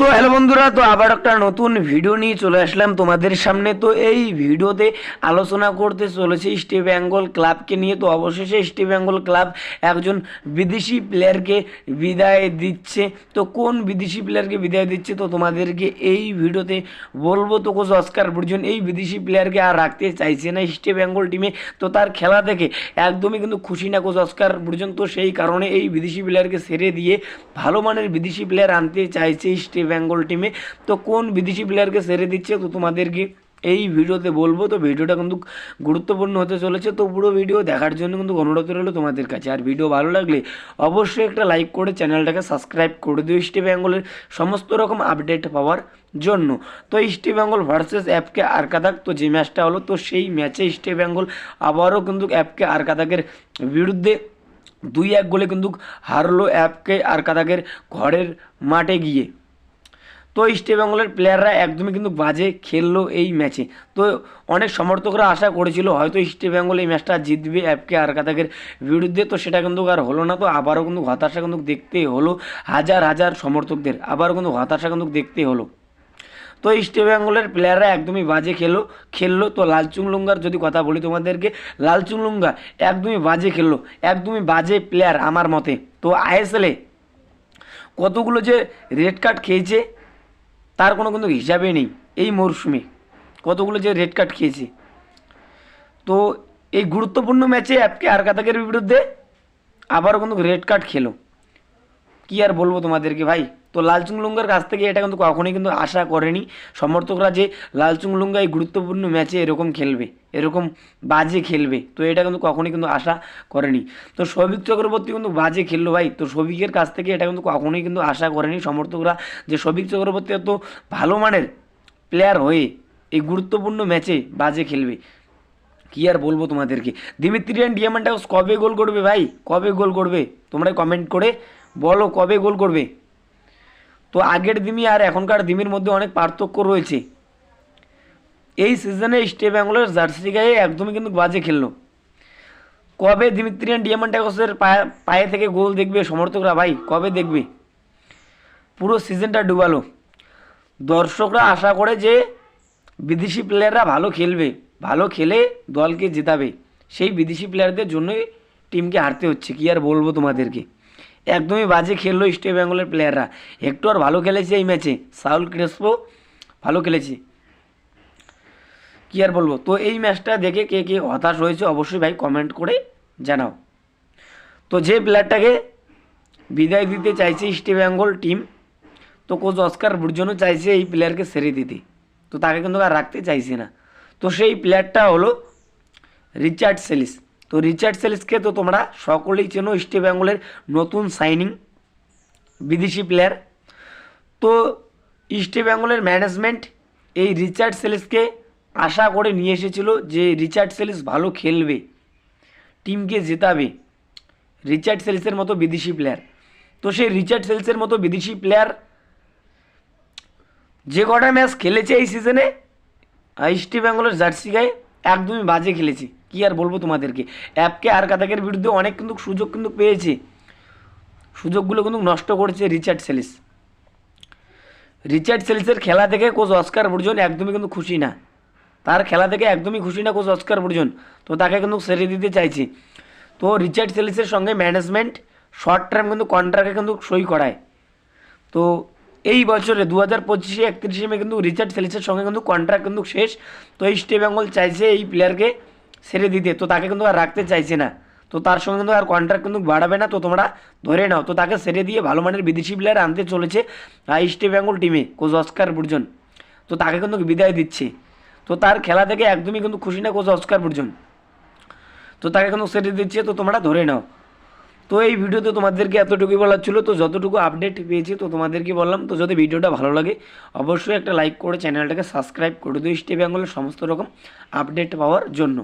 তো হ্যালো বন্ধুরা, তো আবার একটা নতুন ভিডিও নিয়ে চলে আসলাম তোমাদের সামনে। তো এই ভিডিওতে আলোচনা করতে চলেছে ইস্ট বেঙ্গল ক্লাবকে নিয়ে। তো অবশেষে ইস্ট বেঙ্গল ক্লাব একজন বিদেশি প্লেয়ারকে বিদায় দিচ্ছে। তো কোন বিদেশি প্লেয়ারকে বিদায় দিচ্ছে? তো তোমাদেরকে এই ভিডিওতে বলব। তো কোচ অস্কার বুর্জন এই বিদেশি প্লেয়ারকে আর রাখতে চাইছে না ইস্ট বেঙ্গল টিমে তো তার খেলা থেকে একদমই কিন্তু খুশি না কোচ অস্কার বুর্জন। তো সেই কারণে এই বিদেশি প্লেয়ারকে ছেড়ে দিয়ে ভালো মানের বিদেশি প্লেয়ার আনতে চাইছে ইস্ট বেঙ্গল টিমে তো কোন বিদেশি প্লেয়ারকে ছেড়ে দিচ্ছে, তো তোমাদেরকে এই ভিডিওতে বলব। তো ভিডিওটা কিন্তু গুরুত্বপূর্ণ হতে চলেছে। তো পুরো ভিডিও দেখার জন্য কিন্তু অনুরোধ রইল তোমাদের কাছে। আর ভিডিও ভালো লাগলে অবশ্যই একটা লাইক করে চ্যানেলটাকে সাবস্ক্রাইব করে দিও ইস্ট বেঙ্গলের সমস্ত রকম আপডেট পাওয়ার জন্য। তো ইস্ট বেঙ্গল ভার্সেস অ্যাপকে আরকাদাক তো যে ম্যাচটা হলো, তো সেই ম্যাচে ইস্ট বেঙ্গল আবারও কিন্তু অ্যাপকে আরকাদাকের বিরুদ্ধে দুই এক গোলে কিন্তু হারলো অ্যাপকে আরকাদাকের ঘরের মাঠে গিয়ে। তো ইস্ট বেঙ্গলের প্লেয়াররা একদমই কিন্তু বাজে খেললো এই ম্যাচে তো অনেক সমর্থকরা আশা করেছিল, হয়তো ইস্ট বেঙ্গল এই ম্যাচটা জিতবে অ্যাপকে আর কাতাকের বিরুদ্ধে। তো সেটা কিন্তু আর হলো না, তো আবারও কিন্তু হতাশা কিন্তু দেখতে হলো হাজার হাজার সমর্থকদের। আবারও কিন্তু হতাশা কিন্তু দেখতে হলো। তো ইস্ট বেঙ্গলের প্লেয়াররা একদমই বাজে খেলো খেললো। তো লালচুংলুঙ্গার যদি কথা বলি তোমাদেরকে লালচুংলুঙ্গা একদমই বাজে খেললো, একদমই বাজে প্লেয়ার আমার মতে। তো আইএসএলে কতগুলো যে রেড কার্ড খেয়েছে তার কোনো কিন্তু হিসাবে নেই এই মরশুমে। কতগুলো যে রেড কার্ড খেয়েছে। তো এই গুরুত্বপূর্ণ ম্যাচে অ্যাপকে আর কাতাকের বিরুদ্ধে আবারও কিন্তু রেড কার্ড খেলো। কি আর বলব তোমাদেরকে ভাই? তো লালচুংলুঙ্গার কাছ থেকে এটা কিন্তু কখনোই কিন্তু আশা করেনি। সমর্থকরা যে লালচুংলুঙ্গা এই গুরুত্বপূর্ণ ম্যাচে এরকম খেলবে, এরকম বাজে খেলবে, তো এটা কিন্তু কখনোই কিন্তু আশা করেনি। তো সৌভিক চক্রবর্তী কিন্তু বাজে খেললো ভাই, তো সৌভিকের কাছ থেকে এটা কিন্তু কখনোই কিন্তু আশা করেনি। সমর্থকরা যে সৌভিক চক্রবর্তী এত ভালো মানের প্লেয়ার হয়ে এই গুরুত্বপূর্ণ ম্যাচে বাজে খেলবে, কি আর বলব তোমাদেরকে? দিমিত্রিয়ান ডিয়ামান্ডাস কবে গোল করবে ভাই? কবে গোল করবে? তোমরা কমেন্ট করে বলো কবে গোল করবে? তো আগের দিমি আর এখনকার দিমির মধ্যে অনেক পার্থক্য রয়েছে। এই সিজনে স্টে বেঙ্গলের জার্সি গায়ে একদমই কিন্তু বাজে খেললো। কবে দিমিত্রিয়ান ডিয়ামান্ডাকসের পায়ে পায়ে থেকে গোল দেখবে সমর্থকরা? ভাই, কবে দেখবে? পুরো সিজনটা ডুবালো। দর্শকরা আশা করে যে বিদেশি প্লেয়াররা ভালো খেলবে, ভালো খেলে দলকে জেতাবে। সেই বিদেশি প্লেয়ারদের জন্যই টিমকে হারতে হচ্ছে। কি আর বলব তোমাদেরকে? একদমই বাজে খেললো ইস্ট বেঙ্গলের প্লেয়াররা একটু আর ভালো খেলেছে এই ম্যাচে সাউল ক্রেসপো, ভালো খেলেছে। কি আর বলব? তো এই ম্যাচটা দেখে কে কে হতাশ হয়েছে অবশ্যই ভাই কমেন্ট করে জানাও। তো যে প্লেয়ারটাকে বিদায় দিতে চাইছে ইস্ট বেঙ্গল টিম তো কোচ অস্কার বুর্জনও চাইছে এই প্লেয়ারকে সেরে দিতে। তো তাকে কিন্তু আর রাখতে চাইছে না। তো সেই প্লেয়ারটা হলো রিচার্ড সেলিস। তো রিচার্ড সেলিসকে তো তোমরা সকলেই চেনো ইস্ট বেঙ্গলের নতুন সাইনিং বিদেশি প্লেয়ার তো ইস্ট বেঙ্গলের ম্যানেজমেন্ট এই রিচার্ড সেলিসকে আশা করে নিয়ে এসেছিল যে রিচার্ড সেলিস ভালো খেলবে টিমকে জেতাবে। রিচার্ড সেলিসের মতো বিদেশি প্লেয়ার তো সেই রিচার্ড সেলসের মতো বিদেশি প্লেয়ার যে কটা ম্যাচ খেলেছে এই সিজনে ইস্ট বেঙ্গলের জার্সি গায়ে একদমই বাজে খেলেছে। কি আর বলব তোমাদেরকে? অ্যাপকে আর কাতাকের বিরুদ্ধে অনেক কিন্তু সুযোগ কিন্তু পেয়েছে। সুযোগগুলো কিন্তু নষ্ট করেছে রিচার্ড সেলিস। রিচার্ড সেলিসের খেলা থেকে কোচ অস্কার বুর্জন একদমই কিন্তু খুশি না। তার খেলা থেকে একদমই খুশি না কোচ অস্কার বুর্জন। তো তাকে কিন্তু সেরে দিতে চাইছে। তো রিচার্ড সেলিসের সঙ্গে ম্যানেজমেন্ট শর্ট টার্ম কিন্তু কন্ট্রাক্টে কিন্তু সই করায়। তো এই বছরে দু হাজার পঁচিশে একত্রিশে কিন্তু রিচার্ড সেলিসের সঙ্গে কিন্তু কন্ট্রাক্ট কিন্তু শেষ। তো ইস্ট বেঙ্গল চাইছে এই প্লেয়ারকে ছেড়ে দিতে। তো তাকে কিন্তু আর রাখতে চাইছে না। তো তার সঙ্গে কিন্তু আর কন্ট্রাক্ট কিন্তু বাড়াবে না। তো তোমরা ধরে নাও। তো তাকে ছেড়ে দিয়ে ভালো মানের বিদেশি প্লেয়ার আনতে চলেছে ইস্ট বেঙ্গল টিমে কোচ অস্কার বুর্জন। তো তাকে কিন্তু বিদায় দিচ্ছে। তো তার খেলা থেকে একদমই কিন্তু খুশি না কোচ অস্কার বুর্জন। তো তাকে কিন্তু ছেড়ে দিচ্ছে। তো তোমরা ধরে নাও। তো এই ভিডিওতে তোমাদেরকে এতটুকুই বলার ছিল। তো যতটুকু আপডেট পেয়েছি, তো তোমাদেরকে বললাম, তো যদি ভিডিওটা ভালো লাগে, অবশ্যই একটা লাইক করে চ্যানেলটাকে সাবস্ক্রাইব করে দিও। ইস্টে বেঙ্গলের সমস্ত রকম আপডেট পাওয়ার জন্য।